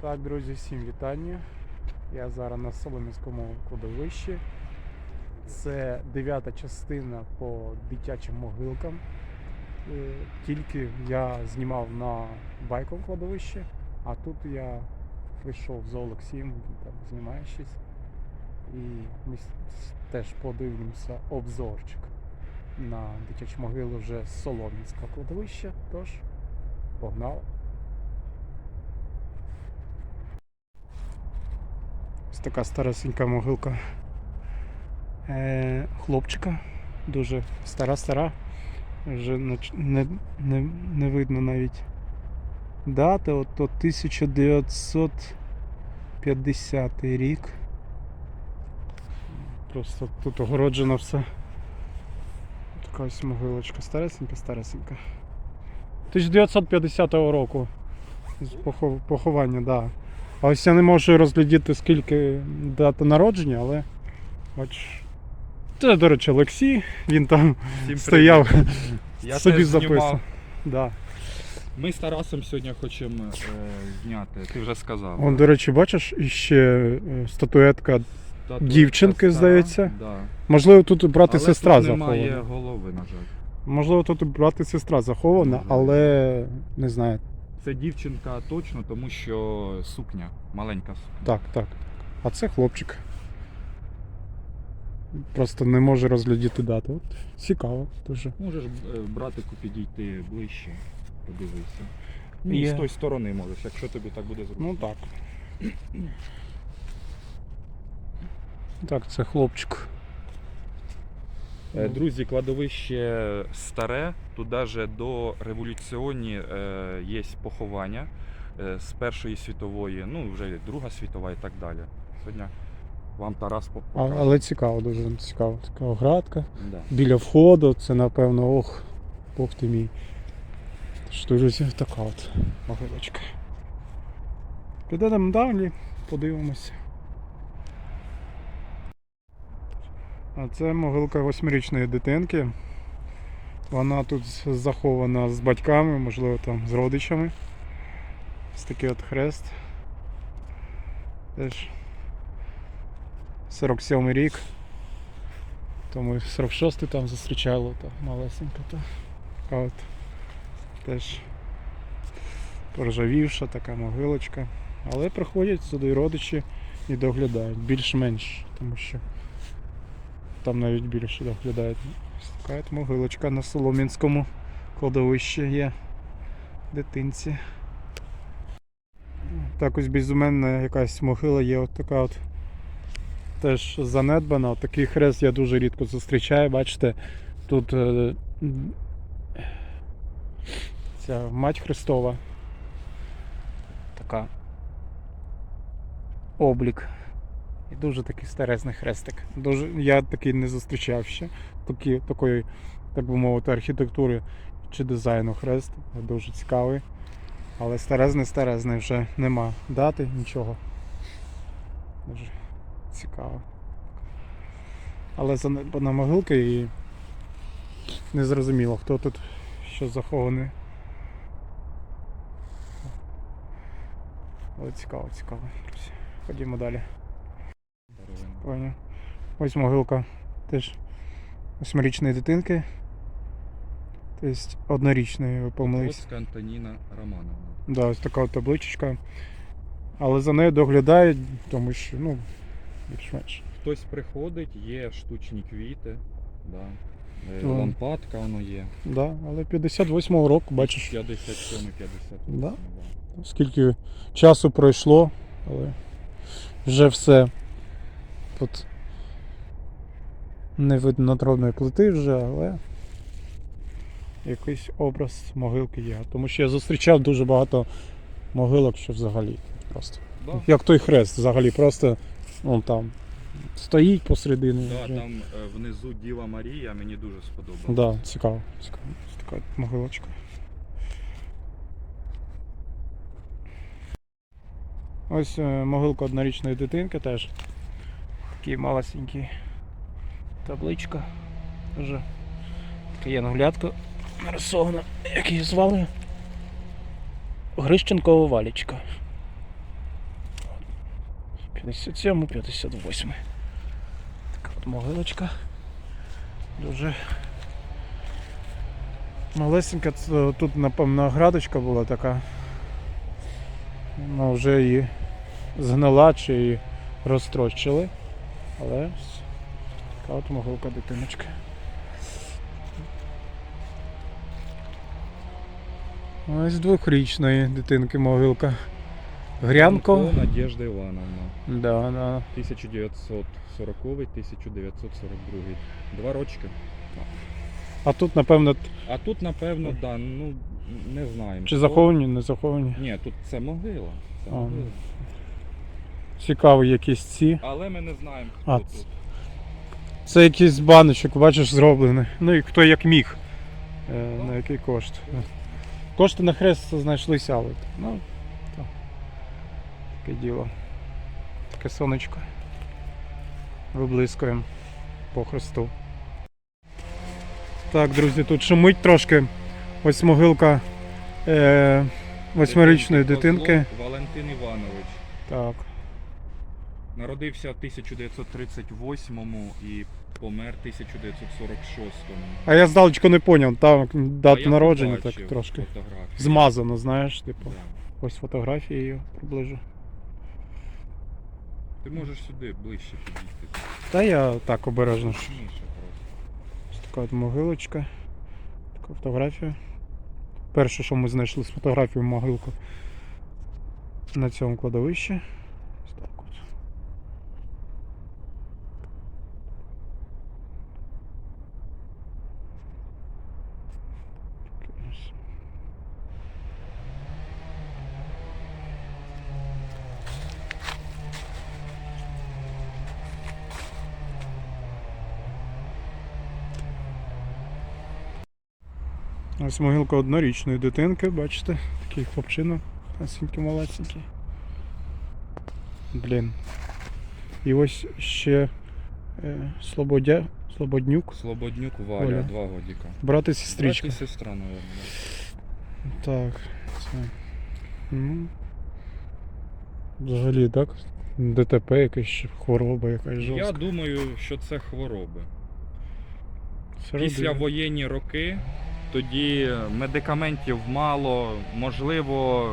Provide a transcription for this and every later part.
Так, друзі, всім вітання. Я зараз на Солом'янському кладовищі. Це дев'ята частина по дитячим могилкам. Е, Тільки я знімав на байковому кладовищі, а тут я прийшов з Олексієм, там знімає щось. І ми теж подивимося обзорчик на дитячу могилу вже з Солом'янського кладовища. Тож, погнали! Ось така старесенька могилка е, хлопчика. Дуже стара-стара. Вже не, не, не видно навіть дати. От 1950 рік. Просто тут огороджено все. Така ось могилочка. Старесенька, старесенька. 1950 року. Похов- Поховання, так. Да. А ось я не можу розглядіти, скільки дата народження, але бачиш. Це, до речі, Олексій, він там Всім стояв. Я собі теж записував. Да. Ми з Тарасом сьогодні хочемо е, зняти. Ти вже сказав. Он, до речі, бачиш, іще е, статуетка. Статуетка дівчинки, стара, здається. Да. Можливо, тут брат і Але сестра тут немає захована. голови, на жаль. Можливо, тут брат і сестра захована, Може. але не знаю. Це дівчинка точно, тому що сукня, маленька сукня. Так, так. А це хлопчик. Просто не може розглядіти дату. От, цікаво дуже. Можеш е, братику підійти ближче, подивися. Ні, Є. з тої сторони можеш, якщо тобі так буде зручно. Ну так. Так, це хлопчик. Е, Друзі, кладовище старе, тут навіть до революціоні е, є поховання е, з Першої світової, ну вже Друга світова і так далі. Сьогодні вам Тарас по- покаже. але цікаво, дуже цікаво. Така оградка. Да. Біля входу, це напевно, ох, Бог ти мій. Тож дуже така от могилочка. Підемо далі, подивимося. А це могилка восьмирічної дитинки. Вона тут захована з батьками, можливо там з родичами. Ось такий от хрест. Теж 47 рік. Тому 46-й там зустрічало та малесенька та така от теж поржавівша така могилочка. Але приходять сюди родичі і доглядають більш-менш, тому що там навіть більше доглядають. Така могилочка на Солом'янському кладовищі є дитинці. Так ось без мене якась могила є от така от теж занедбана. Такий хрест я дуже рідко зустрічаю. Бачите, тут е, ця мать Христова. Така облік. І дуже такий старезний хрестик. Дуже, я такий не зустрічав ще. Такі, такої, так би мовити, архітектури чи дизайну хрест. Дуже цікавий. Але старезний старезний вже нема дати, нічого. Дуже цікаво. Але занедбана могилка і не зрозуміло, хто тут що захований. Але цікаво, цікаво. Ходімо далі. Поняв. Ось могилка теж восьмирічної дитинки. Тобто однорічної, помились. Троцька Антоніна Романовна. Да, ось така от табличечка. Але за нею доглядають, тому що, ну, більш-менш. Хтось приходить, є штучні квіти, да. Е, Ну. лампадка воно є. Да, але 58-го року, бачиш, 57 58 Да. скільки часу пройшло, але вже все. Тут не видно надробної плити вже, але якийсь образ могилки є. Тому що я зустрічав дуже багато могилок, що взагалі просто. Да. Як той хрест взагалі, просто он там стоїть посередині. Да, вже. там е, внизу Діва Марія, мені дуже сподобалось. Да, цікаво. цікаво. Така могилочка. Ось е, могилка однорічної дитинки теж. Такий малесенький табличка. Дуже така є наглядка нарисована, як її звали. Грищенкова валічка. 57, 58. Така от могилочка. Дуже малесенька. Тут, напевно, градочка була така. Вона вже її згнила чи її розтрощили. Але така от могилка дитиночки. Ось двохрічної дитинки могилка. Грянко. Надежда Івановна. Да, да. 1940-1942. Два рочки. А тут, напевно, А тут, напевно, да, ну не знаємо. чи заховані, не заховані. Ні, тут це могила. Це А, могила. Цікаві якісь ці. Але ми не знаємо, хто А, тут. Це якийсь баночок, бачиш, зроблений. Ну і хто як міг. Е, на який кошт. Кошти на хрест знайшлися, але. Ну, то. Таке діло. Таке сонечко. Виблискуємо по хресту. Так, друзі, тут шумить трошки. Ось могилка е, восьмирічної дитинки. Валентин Іванович. Так. Народився в 1938 і помер в 1946. А я здалечко не поняв, там дату народження так трошки. фотографію. Змазано, знаєш, типу. Да. Ось фотографії її приближу. Ти можеш сюди ближче підійти. Та я так обережно. Ось така от могилочка. Така фотографія. Перше, що ми знайшли з фотографією могилку на цьому кладовищі. Ось так от. Таке ось. Ось могилка однорічної дитинки, бачите, такий хлопчина, масенький малесенький. Блін. І ось ще е, Слободя, Слободнюк, Слободнюк Валя, Оля. два годіка. брат і сестричка. Брат і сестра, наверное. Так, це. Ну. Взагалі, так? ДТП якась хвороба якась Я думаю, що це хвороби. Після воєнні роки тоді медикаментів мало, можливо,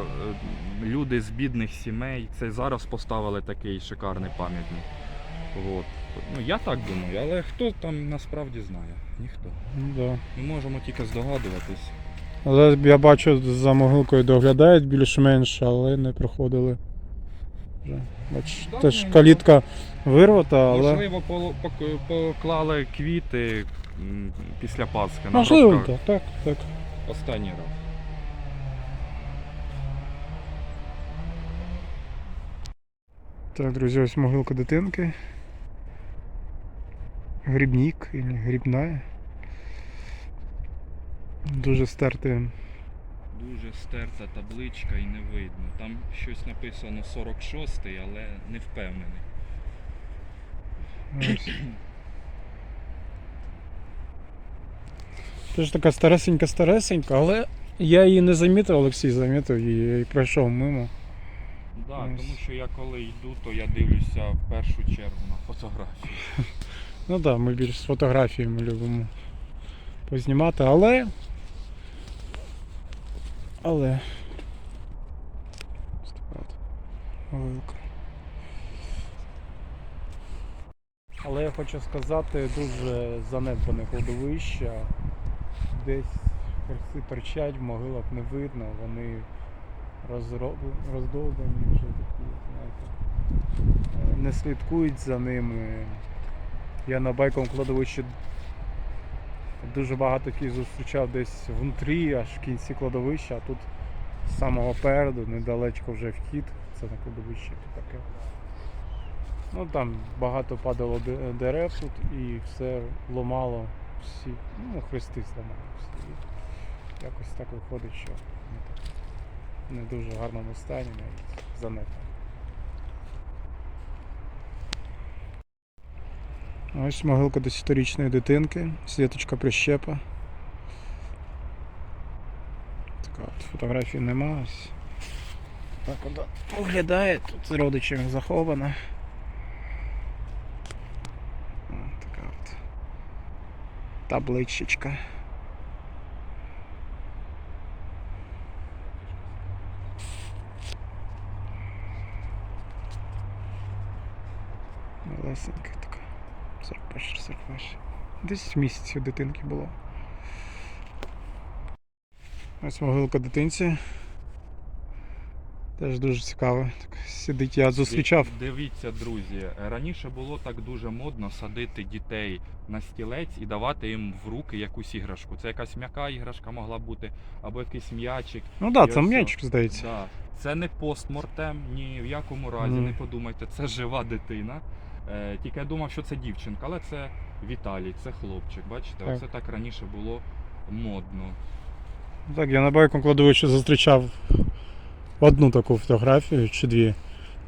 е, люди з бідних сімей. Це зараз поставили такий шикарний пам'ятник. От. Ну, я так думаю, але хто там насправді знає? Ніхто. Ну, да. Ми можемо тільки здогадуватись. Але я бачу, за могилкою доглядають більш-менш, але не проходили. Вже. Да, теж калітка вирвата, але. Можливо, пок- поклали квіти м, після Пасхи. на Можливо, так, так, так. Останній раз. Так, друзі, ось могилка дитинки. Грибник, і грибна. Дуже стерти. Дуже стерта табличка і не видно. Там щось написано 46-й, але не впевнений. Ось. Теж така старесенька-старесенька, але я її не замітив, Олексій замітив її і пройшов мимо. Да, Ось. тому що я коли йду, то я дивлюся в першу чергу на фотографії. Ну так, да, ми більш з фотографіями любимо познімати, але. Але. Така. Але я хочу сказати, дуже занедбане кладовище. Десь торчать, в могилах не видно, вони розроб- роздовбані вже такі, знаєте. е, Не слідкують за ними. Я на байковому кладовищі дуже багато таких зустрічав десь внутрі, аж в кінці кладовища, а тут з самого переду, недалечко вже вхід, це на кладовище таке. Ну там багато падало дерев тут і все ломало всі, ну хрести зламало всі. Якось так виходить, що не дуже гарному стані, навіть занедбано. Ось могилка 10-річної дитинки, світочка прищепа. Така от фотографії нема. Ось. Так вона виглядає, тут з родичами захована. Ось така от табличечка. Малесенька. 10 місяців дитинки було. Ось могилка дитинці. Теж дуже цікаво. Так сидить, я зустрічав. Дивіться, друзі, раніше було так дуже модно садити дітей на стілець і давати їм в руки якусь іграшку. Це якась м'яка іграшка могла бути, або якийсь м'ячик. Ну так, да, це м'ячик, здається. Да. Це не постмортем, ні в якому разі, Мгм. не подумайте, це жива дитина. Е, тільки я думав, що це дівчинка, але це Віталій, це хлопчик. Бачите, Так. оце так раніше було модно. Так, я на байком кладовищі зустрічав одну таку фотографію чи дві.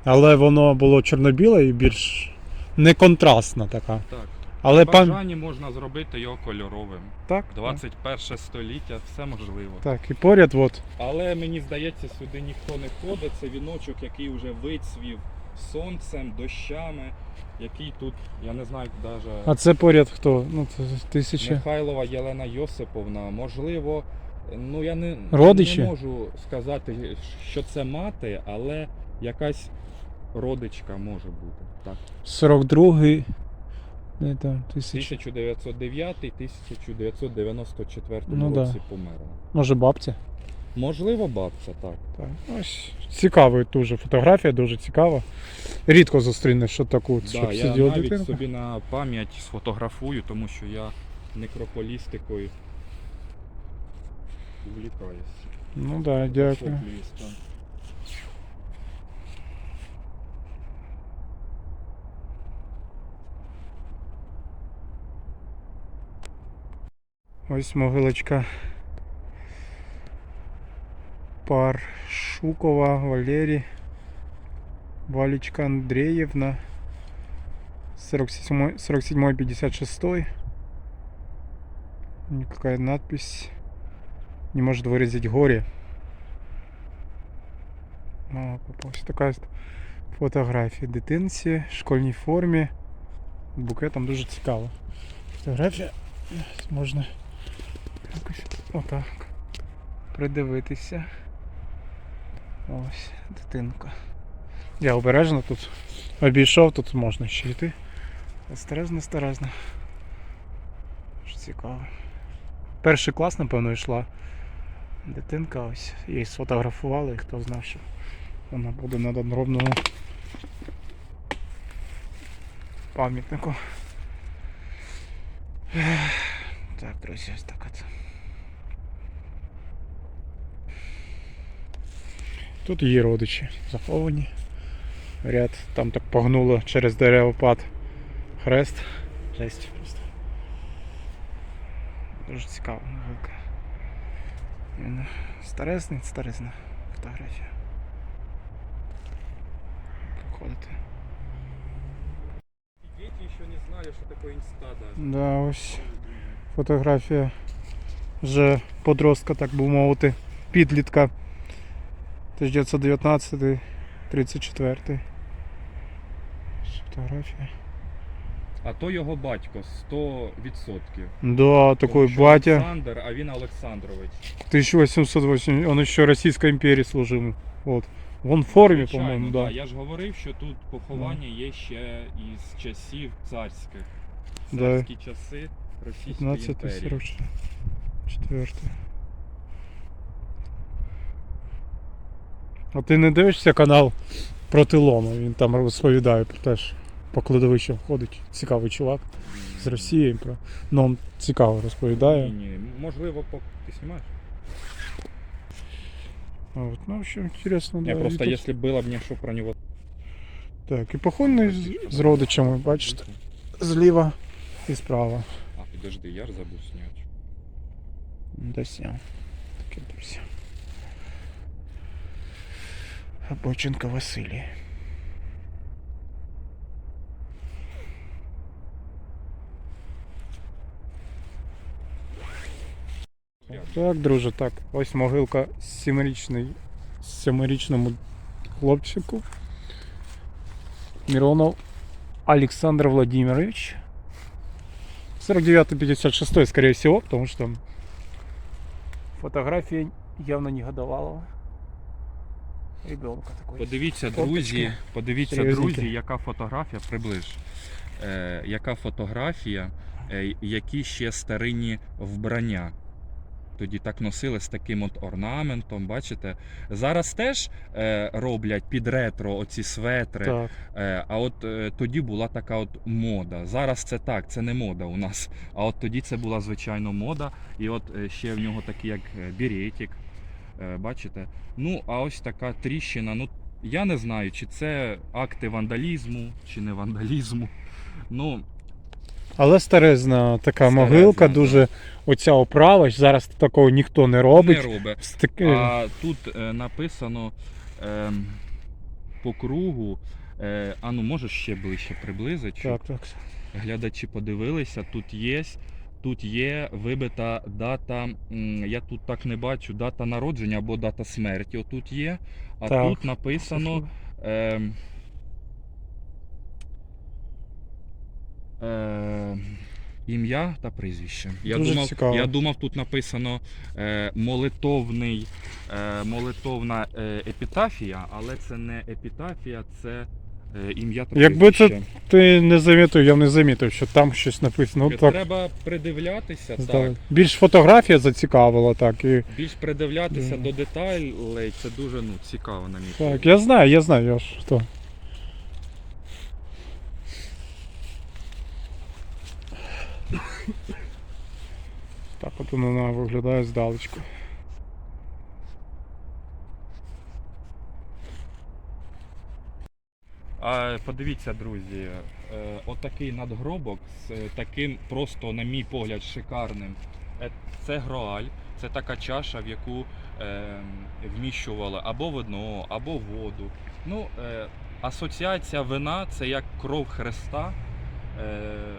Але воно було чорно-біле і більш не контрастна така. Так. Але бажанні можна зробити його кольоровим. так, 21 століття, все можливо. так, і поряд, от. Але мені здається, сюди ніхто не ходить. Це віночок, який вже вицвів сонцем, дощами, який тут, я не знаю, навіть А це поряд хто? Ну, це тисяча. Михайлова Єлена Йосиповна. Можливо, ну я не, Родичі? не можу сказати, що це мати, але якась родичка може бути. Так. 42-й. Не там, 1909-1994 Ну да. році померла. Може бабця? Можливо, бабця, так. Так. Ось цікава дуже фотографія, дуже цікава. Рідко зустрінеш що таку, Да, щоб я навіть дитинка. собі на пам'ять сфотографую, тому що я некрополістикою увлікаюсь. Ну так, да, дякую. Ось могилочка Паршукова Валерій. Валечка Андреевна. 47 47-56. Никакая надпись. Не может выразить горе. Мама попалась. Така фотографія дитинці в школьній формі. З букетом дуже цікаво. Фотографія можна якось отак придивитися. Ось, дитинка. Я обережно тут обійшов, тут можна ще йти. Осторожно, осторожно. Дуже цікаво. Перший клас, напевно, йшла. Дитинка ось. Її сфотографували, і хто знав, що вона буде на надгробному пам'ятнику. Так, друзі, ось так от. Тут її родичі заховані. Ряд там так погнуло через деревопад хрест. Жесть просто. Дуже цікава могилка. Він старезний, старезна фотографія. Проходити. Дети ще не знали, що таке інста Да, ось фотографія вже подростка, так би мовити, підлітка. 1919 34 Фотографія. А то його батько 100%. Да, Тому що батя. Олександр, а він Олександрович. 1808, он еще Российской империи служил. Вот. Вон в форме, Звичайно, по-моему, да. да. Я ж говорив, що тут поховання є ще із часів царських. Да. Царські часи Російської 15 імперії. 44. А ти не дивишся канал Протилома? Він там розповідає про те, що по кладовищам ходить. Цікавий чувак з Росії. Про... Ну, він цікаво розповідає. Ні, ні. Можливо, по... ти знімаєш? А От, ну, в общем, интересно, Я да. просто, і тут- якщо було б мені що про нього. Так, і похоронений з, з родичами, бачите, зліва і справа. А, підожди, я забув зняти. Десь я. Таке друзі. Боченко Василій. Так, друже, так. Ось могилка сімирічний, сімирічному хлопчику. Миронов Олександр Владимирович. 49-56, скорее всего, потому что фотография явно не годовалого Ребенка такой. Подивіться, друзі, подивіться, друзі, яка фотографія, приближ. Е, яка фотографія, е, які ще старинні вбрання. Тоді так носили з таким от орнаментом, бачите? Зараз теж е, роблять під ретро оці светри. Так. Е, а от е, тоді була така от мода. Зараз це так, це не мода у нас. А от тоді це була звичайно мода. І от е, ще в нього такий як е, беретик. Е, бачите? Ну, а ось така тріщина. Ну, я не знаю, чи це акти вандалізму, чи не вандалізму. Ну, Але старезна така Старезна, могилка, да. дуже оця оправа. Зараз такого ніхто не робить. не робить. Таки- А тут е, написано ем, по кругу. Е, а ну можеш ще ближче приблизити, Так, так. глядачі подивилися, тут є. Тут є вибита дата, я тут так не бачу, дата народження або дата смерті. Отут є. А Так. тут написано ем, е, ім'я та прізвище. Я Дуже думав, цікаво. я думав, тут написано е, молитовний, е, молитовна е, епітафія, але це не епітафія, це е, ім'я та Якби це. Ти не замітив, я б не замітив, що там щось написано. Ну, так, Треба придивлятися, так. Більш фотографія зацікавила, так. І, Більш придивлятися до деталей, це дуже ну, цікаво на мій так, я знаю, я знаю, я ж хто. Так, от вона виглядає здалечку. А подивіться, друзі, е, отакий надгробок з е, таким просто, на мій погляд, шикарним. Е, Це гроаль, це така чаша, в яку е, вміщували або вино, або воду. Ну, асоціація вина це як кров Христа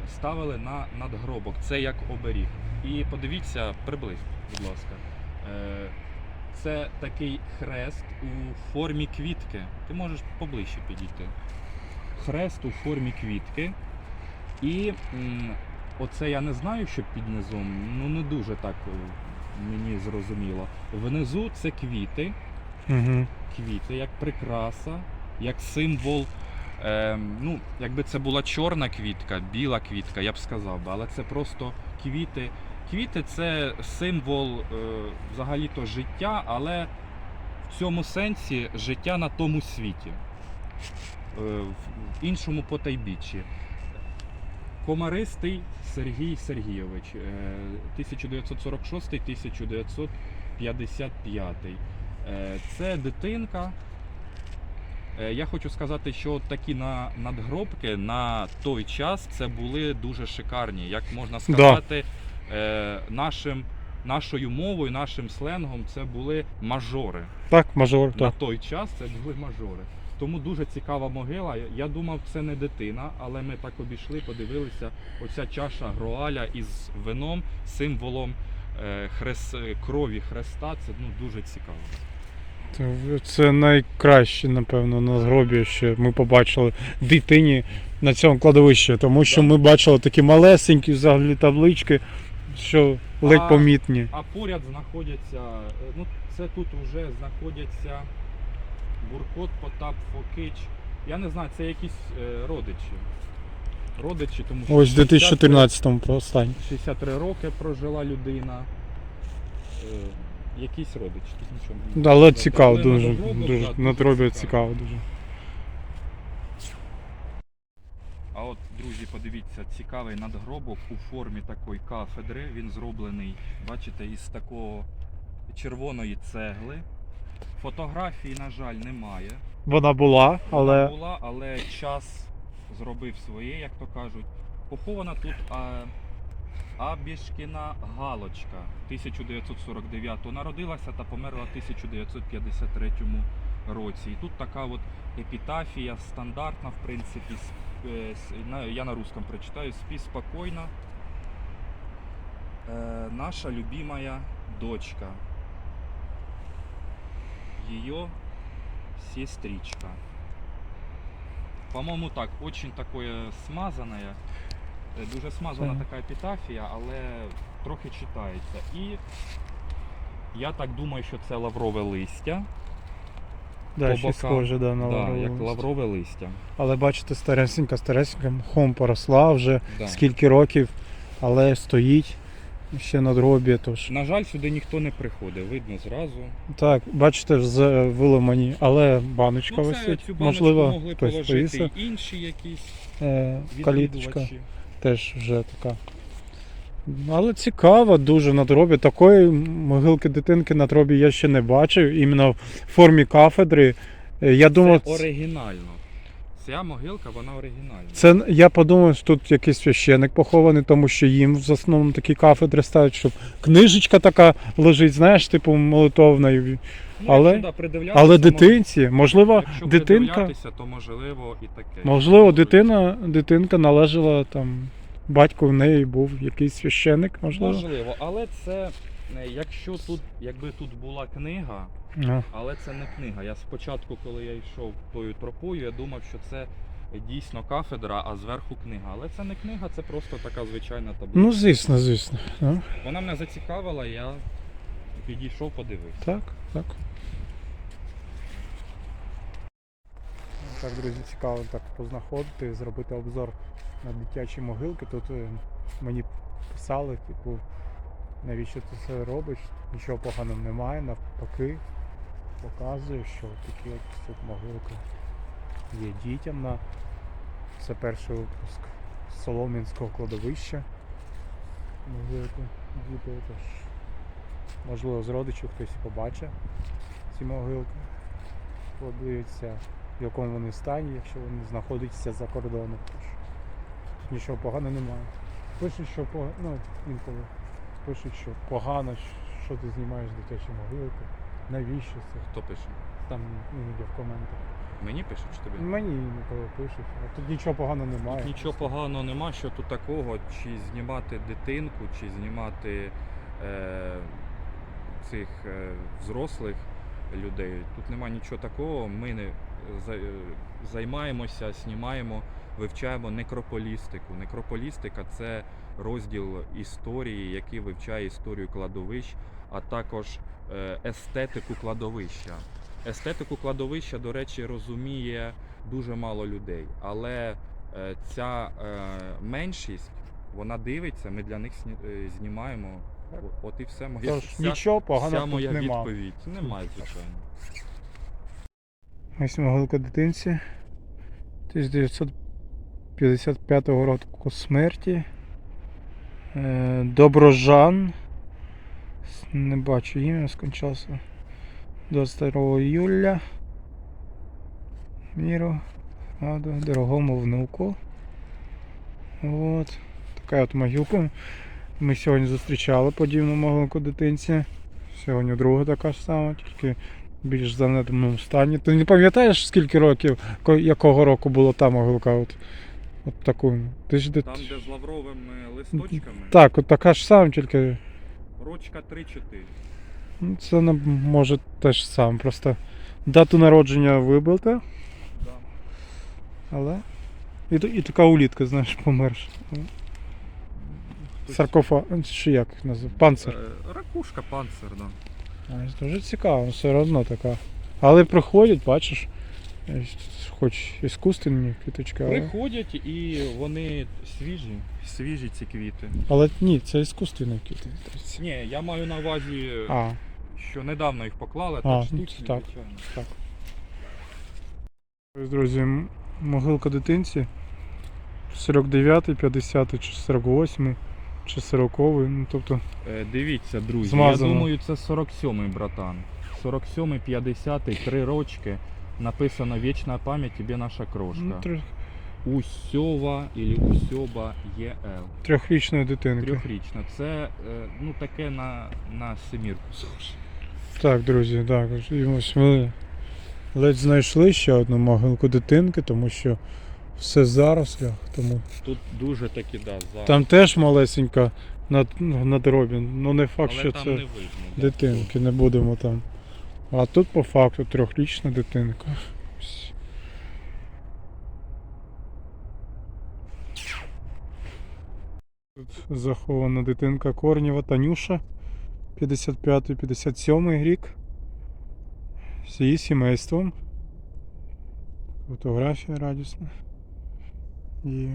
ставили на надгробок. Це як оберіг. І подивіться, приблизь, будь ласка. Е, це такий хрест у формі квітки. Ти можеш поближче підійти. Хрест у формі квітки. І оце я не знаю, що під низом, ну не дуже так е, мені зрозуміло. Внизу це квіти, Угу. квіти як прикраса, як символ. Ем, ну, якби це була чорна квітка, біла квітка, я б сказав би, але це просто квіти. Квіти це символ е, взагалі-то життя, але в цьому сенсі життя на тому світі, е, в іншому потайбіччі. Комаристий Сергій Сергійович, е, 1946-1955. Е, Це дитинка. Я хочу сказати, що такі на надгробки на той час це були дуже шикарні. Як можна сказати, е, нашим, нашою мовою, нашим сленгом це були мажори. Так, мажор, На так. той час це були мажори. Тому дуже цікава могила. Я- думав, це не дитина, але ми так обійшли, подивилися. Оця чаша гроаля із вином, символом е, хрес... крові Христа. Це ну, дуже цікаво. Це- Це найкраще, напевно, на згробі, що ми побачили дитині на цьому кладовищі, тому що ми бачили такі малесенькі взагалі таблички, що ледь А- помітні. А поряд знаходяться, е, ну це тут вже знаходяться Буркот, Потап, Фокич. Я не знаю, це якісь е, родичі. Родичі, тому що Ось в 63 2014-му по останній. 63 роки прожила людина. Е, якісь родичі. Тут нічого не Але цікаво, Але дуже, дуже, да, на дробі цікаво дуже. А от, друзі, подивіться, цікавий надгробок у формі такої кафедри. Він зроблений, бачите, із такого червоної цегли. Фотографії, на жаль, немає. Вона була, Вона але була, але час зробив своє, як то кажуть. Похована тут а, Абішкіна Галочка 1949 народилася та померла в 1953 році. І тут така от епітафія стандартна, в принципі. Е, Я на русском прочитаю. Спи спокойно. Э, наша любимая дочка. Ее сестричка. По-моему, так, очень такое смазанное. Е, Дуже смазана така епітафія, але трохи читається. І я так думаю, що це лаврове листя. Да, По бокам. схоже, да, на да, лавровий як лаврове листя. Але бачите, старесенька, старесенька, мхом поросла вже Да. скільки років, але стоїть ще на дробі. Тож. На жаль, сюди ніхто не приходить, видно зразу. Так, бачите, з виломані, але баночка Ну, це висить. цю баночку Можливо, могли хтось положити повісив. і інші якісь Е, каліточка відвідувачі. теж вже така. Але цікаво дуже на дробі. Такої могилки дитинки на дробі я ще не бачив. Іменно в формі кафедри. Е, Я думав, Це оригінально. Ця могилка, вона оригінальна. Це я подумав, що тут якийсь священик похований, тому що їм в основному такі кафедри ставлять, щоб книжечка така лежить, знаєш, типу молитовна. Ну, але- Але дитинці, можливо, якщо дитинка, то можливо і таке. Можливо. дитина, дитинка належала там. Батько в неї був якийсь священик, можливо. Можливо, але це, е, якщо тут, якби тут була книга, А, але це не книга. Я спочатку, коли я йшов тою тропою, я думав, що це дійсно кафедра, а зверху книга. Але це не книга, це просто така звичайна таблиця. Ну, звісно, звісно. Ну, Вона мене зацікавила, я підійшов, подивився. Так, так. Так, друзі, цікаво так познаходити, зробити обзор на дитячі могилки. Тут е, мені писали, типу, навіщо ти це робиш? Нічого поганого немає, навпаки, показує, що такі тут могилки є дітям на. Це перший випуск Солом'янського кладовища. Могилки діти тож. Можливо, з родичів хтось побачить ці могилки. Подивиться, в якому вони стані, якщо вони знаходяться за кордоном. Нічого поганого немає. Пишуть, що по- ну, інколи пишуть, що погано, що ти знімаєш дитячі могилки. Навіщо це? Хто пише? Там іноді в коментах. Мені пишуть чи тобі? Мені інколи пишуть, а тут нічого поганого немає. Тут нічого поганого нема, що тут такого, чи знімати дитинку, чи знімати е, цих е, взрослих людей. Тут нема нічого такого. Ми не е, займаємося, знімаємо, вивчаємо некрополістику. Некрополістика це розділ історії, який вивчає історію кладовищ, а також е, естетику кладовища. Естетику кладовища, до речі, розуміє дуже мало людей, але е, ця е, меншість, вона дивиться, ми для них знімаємо. От і все моя, Тож вся, нічого вся поганого моя тут немає. відповідь. Немає, звичайно. Ось могилка дитинці 1955 року смерті. Е, Доброжан. Не бачу ім'я, скончався 22 июля. Міру. Раду, дорогому внуку. От. Така от могилка. Ми сьогодні зустрічали подібну могилку дитинці. Сьогодні друга така ж сама, тільки більш занедбаному стані. Ти не пам'ятаєш, скільки років, якого року була та могилка? От, от таку. Ти ж де... Там, де з лавровими листочками, Так, от така ж сама, тільки рочка 3-4. ну, це може теж сам. Просто дату народження вибилта, Да. але. І, і така улітка, знаєш, померш. Тут, Саркофаг. Чи як назив? Панцир. е, Ракушка, панцир, да. Дуже цікаво, все одно така. Але приходять, бачиш, хоч іскусственні квіточки, але. Приходять і вони свіжі, свіжі ці квіти. Але ні, це іскусственні квіти. Ні, я маю на увазі, А, що недавно їх поклали, А, то ну, штучні, так. звичайно. так. Друзі, могилка дитинці 49, 50 чи 48 чи 40, ну тобто. Е, Дивіться, друзі, Змазано. я думаю, це 47-й, братан. 47-й, 50-й, три рочки. Написано «Вічна пам'ять, тобі наша крошка». Трьох- Усьова или Усьоба ЄЛ. трьохрічної дитинки. Трьохрічна. Це е, ну, таке на, на семірку. Так, друзі, так. І ось ми ледь знайшли ще одну могилку дитинки, тому що все зараз. Тому Тут дуже таки, да, за. там теж малесенька на, на дробі. Ну не факт, Але що там це не видно. дитинки, не будемо там. А тут по факту трьохрічна дитинка. Тут захована дитинка Корнєва Танюша, 55-57 рік. З її сімейством. Фотографія радісна. І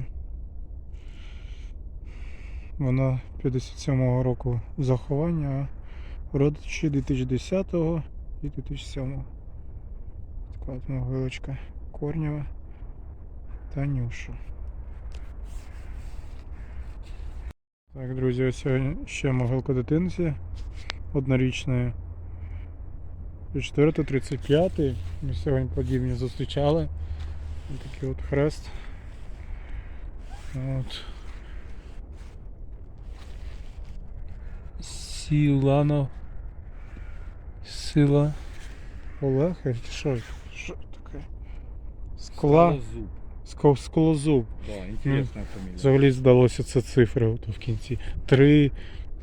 вона 57-го року заховання, а родичі 2010-го і 2007-го. Така от Корнєва Танюша. Так, друзі, ось сьогодні ще могилка дитинці однорічної. 4 35 Ми сьогодні подібні зустрічали. Ось такий от хрест. От. Сілано. Сила. Олег, що? Що таке? Скла. Скалозуб. Ско- Сколозуб. Да, інтересна фамілія. Взагалі здалося це цифри от в кінці. 3,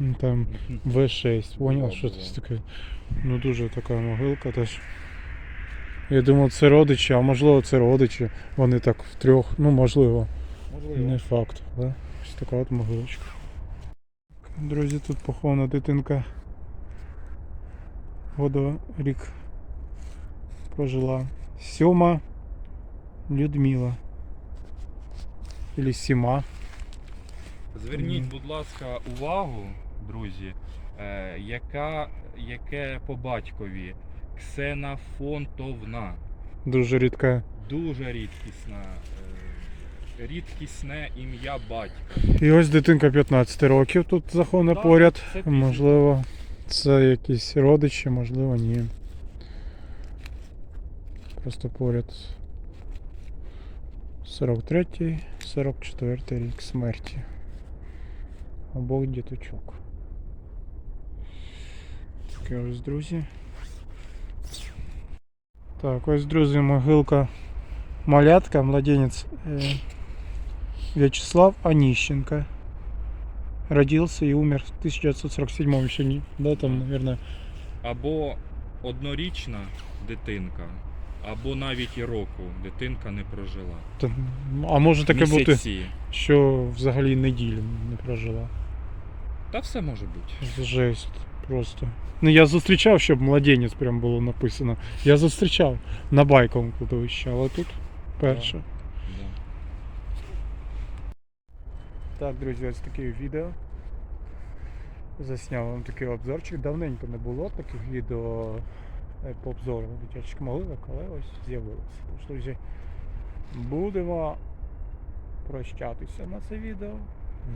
м, там Мгм. В6. Поняв, що це таке? Ну дуже така могилка теж. Я думав, це родичі, а можливо це родичі. Вони так втрьох, ну можливо, Можливо. не факт, але ось така от могилочка. Друзі, тут похована дитинка. Года рік прожила. Сьома Людмила. Или Сіма. Зверніть, будь ласка, увагу, друзі, е, яка, яке по батькові Ксенофонтовна. Дуже рідка. Дуже рідкісна. е, Рідкісне ім'я батька. І ось дитинка 15 років тут Так, поряд. це пізно. Можливо, це якісь родичі, можливо, ні. Просто поряд. 43-й, 44 рік смерті. Обох діточок. Таке ось, друзі. Так, ось, друзі, могилка малятка, младенець е, Вячеслав Онищенко. Родился и умер в 1947 еще не, да, там, наверное, Або однорічна дитинка, або навіть і року дитинка не прожила. там, а може таке бути, Місяці. що взагалі неділю не прожила. Та все може бути. Жесть просто. Ну я зустрічав, щоб младенець прям було написано. Я зустрічав на байковому кладовищі, але тут перше. Да. Так, друзі, ось таке відео. Засняв вам такий обзорчик. Давненько не було таких відео е, по обзору дитячих могилок, але ось з'явилося. Тож, друзі, будемо прощатися на це відео.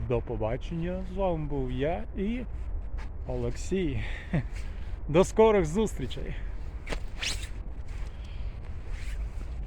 До побачення. З вами був я і Олексій. До скорих зустрічей!